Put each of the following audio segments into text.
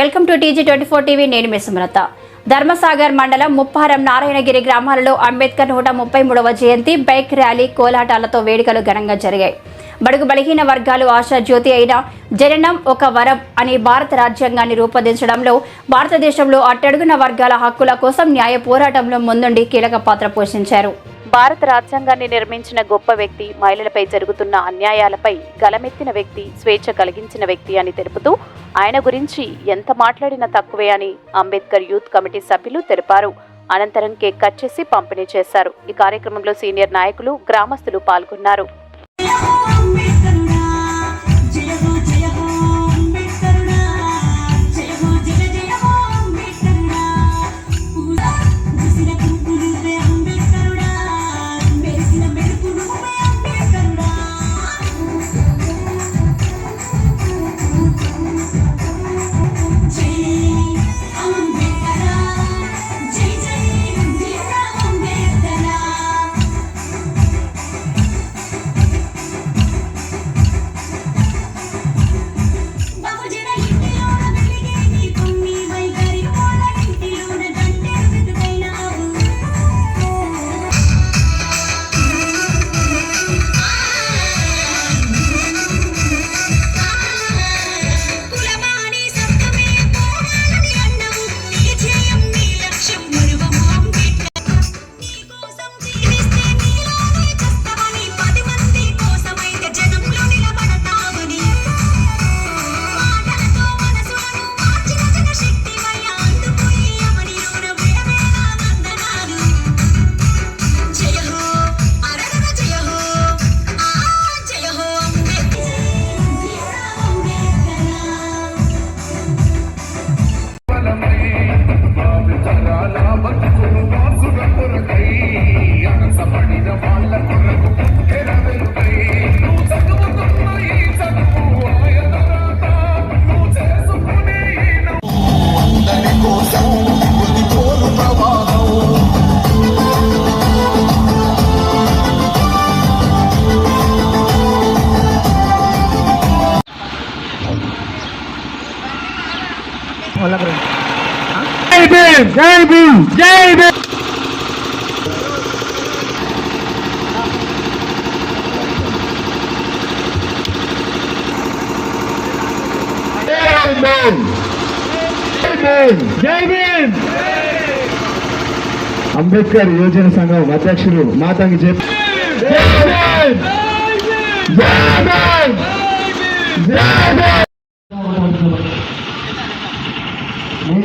Welcome to TG twenty four TV నేను మీ సుమ్రత ధర్మసాగర్ మండలం ముప్పారం నారాయణగిరి గ్రామాలలో అంబేద్కర్ నూట ముప్పై మూడవ జయంతి బైక్ ర్యాలీ కోలాటాలతో వేడుకలు ఘనంగా జరిగాయి. బడుగు బలహీన వర్గాలు ఆశా జ్యోతి అయిన జననం ఒక వరం అని భారత రాజ్యాంగాన్ని రూపొందించడంలో భారతదేశంలో అట్టడుగున వర్గాల హక్కుల కోసం న్యాయ పోరాటంలో ముందుండి కీలక పాత్ర పోషించారు. భారత రాజ్యాంగాన్ని నిర్మించిన గొప్ప వ్యక్తి మహిళలపై జరుగుతున్న అన్యాయాలపై గలమెత్తిన వ్యక్తి స్వేచ్ఛ కలిగించిన వ్యక్తి అని తెలుపుతూ ఆయన గురించి ఎంత మాట్లాడినా తక్కువే అని అంబేద్కర్ యూత్ కమిటీ సభ్యులు తెలిపారు. అనంతరం కేక్ కట్ చేసి పంపిణీ చేశారు. ఈ కార్యక్రమంలో సీనియర్ నాయకులు గ్రామస్తులు పాల్గొన్నారు. భీమ్ జై భీమ్ జై భీమ్ అంబేద్కర్ యోజన సంఘం అధ్యక్షులు మాతంగి చెప్పి జై భీమ్ జై భీమ్ జై భీమ్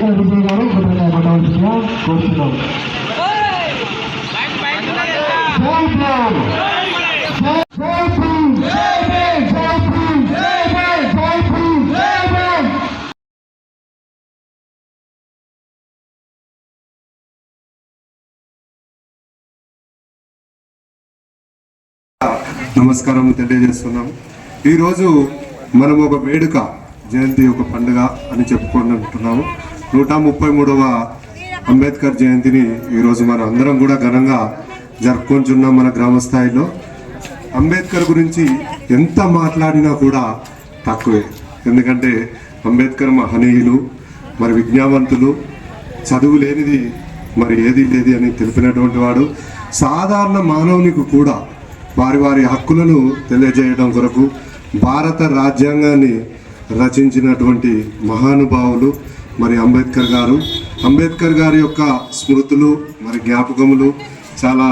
మేకల విజయ్ గారు కొత్తగా పట్టవలసిందిగా కోరుతున్నాం నమస్కారం తెలియజేస్తున్నాం ఈరోజు మనం ఒక వేడుక జయంతి ఒక పండుగ అని చెప్పుకుంటున్నాము నూట ముప్పై మూడవ అంబేద్కర్ జయంతిని ఈరోజు మన అందరం కూడా ఘనంగా జరుపుకుంటున్నాం మన గ్రామ స్థాయిలో అంబేద్కర్ గురించి ఎంత మాట్లాడినా కూడా తక్కువే. ఎందుకంటే అంబేద్కర్ మహనీయులు మరి విజ్ఞావంతులు చదువు లేనిది మరి ఏది లేదు అని తెలిపినటువంటి వాడు. సాధారణ మానవునికి కూడా వారి వారి హక్కులను తెలియజేయడం కొరకు భారత రాజ్యాంగాన్ని రచించినటువంటి మహానుభావులు మరి అంబేద్కర్ గారు. అంబేద్కర్ గారి యొక్క స్మృతులు మరి జ్ఞాపకములు చాలా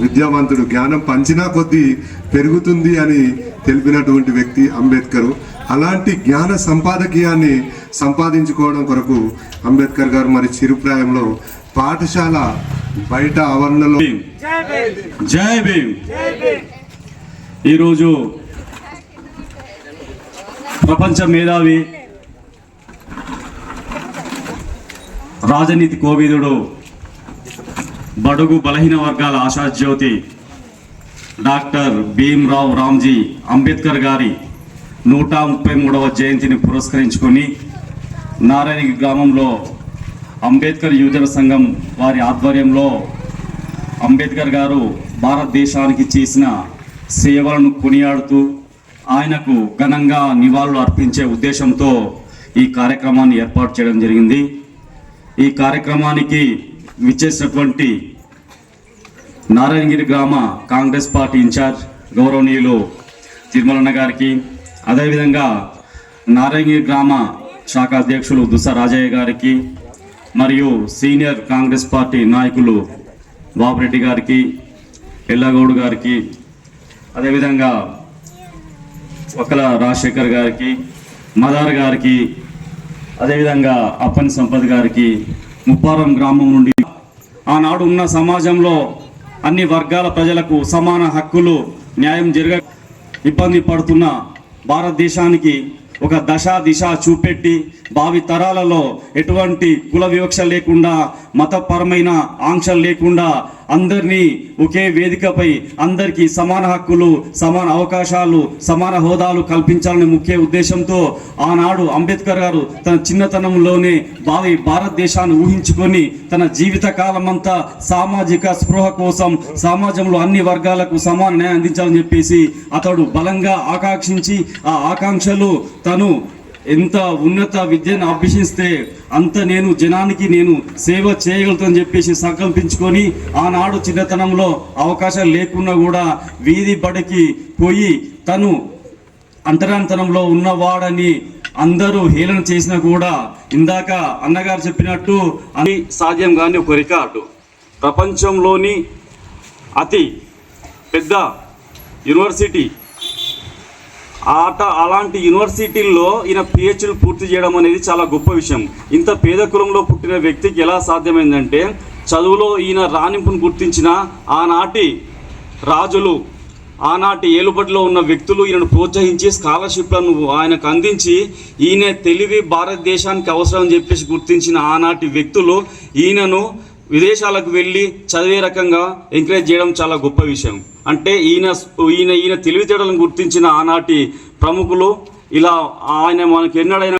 విద్యావంతుడు. జ్ఞానం పంచినా కొద్దీ పెరుగుతుంది అని తెలిపినటువంటి వ్యక్తి అంబేద్కర్. అలాంటి జ్ఞాన సంపాదకీయాన్ని సంపాదించుకోవడం కొరకు అంబేద్కర్ గారు మరి చిరుప్రాయంలో పాఠశాల బయట ఆవరణలో జై భీమ్. ఈరోజు ప్రపంచ మేధావి రాజనీతి కోవిదుడు బడుగు బలహీన వర్గాల ఆశాజ్యోతి డాక్టర్ భీమ్రావ్ రామ్జీ అంబేద్కర్ గారి నూట ముప్పై మూడవ జయంతిని పురస్కరించుకొని నారాయణ గ్రామంలో అంబేద్కర్ యువజన సంఘం వారి ఆధ్వర్యంలో అంబేద్కర్ గారు భారతదేశానికి చేసిన సేవలను కొనియాడుతూ ఆయనకు ఘనంగా నివాళులు అర్పించే ఉద్దేశంతో ఈ కార్యక్రమాన్ని ఏర్పాటు చేయడం జరిగింది. ఈ కార్యక్రమానికి విచ్చేసినటువంటి నారాయణగిరి గ్రామ కాంగ్రెస్ పార్టీ ఇన్ఛార్జ్ గౌరవనీయులు తిరుమలన్న గారికి అదేవిధంగా నారాయణగిరి గ్రామ శాఖ అధ్యక్షులు దుస రాజయ్య గారికి మరియు సీనియర్ కాంగ్రెస్ పార్టీ నాయకులు బాబురెడ్డి గారికి ఎల్లగౌడ్ గారికి అదేవిధంగా ఒకల రాజశేఖర్ గారికి మదార్ గారికి అదేవిధంగా అప్పని సంపద్ గారికి ముప్పారం గ్రామం నుండి ఆనాడు ఉన్న సమాజంలో అన్ని వర్గాల ప్రజలకు సమాన హక్కులు న్యాయం జరగ ఇబ్బంది పడుతున్న భారతదేశానికి ఒక దశ దిశ చూపెట్టి భావి తరాలలో ఎటువంటి కుల వివక్ష లేకుండా మతపరమైన ఆంక్షలు లేకుండా అందరినీ ఒకే వేదికపై అందరికీ సమాన హక్కులు సమాన అవకాశాలు సమాన హోదాలు కల్పించాలనే ముఖ్య ఉద్దేశంతో ఆనాడు అంబేద్కర్ గారు తన చిన్నతనంలోనే భావి భారతదేశాన్ని ఊహించుకొని తన జీవిత కాలమంతా సామాజిక స్పృహ కోసం సమాజంలో అన్ని వర్గాలకు సమాన న్యాయం అందించాలని చెప్పేసి అతడు బలంగా ఆకాంక్షించి ఆ ఆకాంక్షలు తను ఎంత ఉన్నత విద్యను అభ్యసిస్తే అంత నేను జనానికి నేను సేవ చేయగలుగుతానని చెప్పేసి సంకల్పించుకొని ఆనాడు చిన్నతనంలో అవకాశాలు లేకున్నా కూడా వీధి బడికి పోయి తను అంతరాంతరంలో ఉన్నవాడని అందరూ హేళన చేసినా కూడా ఇందాక అన్నగారు చెప్పినట్టు అని సాధ్యం కాని ఒక రికార్డు. ప్రపంచంలోని అతి పెద్ద యూనివర్సిటీ ఆట అలాంటి యూనివర్సిటీల్లో ఈయన పిహెచ్డీలు పూర్తి చేయడం అనేది చాలా గొప్ప విషయం. ఇంత పేద కులంలో పుట్టిన వ్యక్తికి ఎలా సాధ్యమైందంటే చదువులో ఈయన రాణింపును గుర్తించిన ఆనాటి రాజులు ఆనాటి ఏలుబడిలో ఉన్న వ్యక్తులు ఈయనను ప్రోత్సహించి స్కాలర్షిప్లను ఆయనకు అందించి ఈయన తెలివి భారతదేశానికి అవసరం అని చెప్పేసి గుర్తించిన ఆనాటి వ్యక్తులు ఈయనను విదేశాలకు వెళ్ళి చదివే రకంగా ఎంకరేజ్ చేయడం చాలా గొప్ప విషయం. అంటే ఈయన ఈయన ఈయన తెలివితేటలను గుర్తించిన ఆనాటి ప్రముఖులు ఇలా ఆయన మనకి ఎన్నడైనా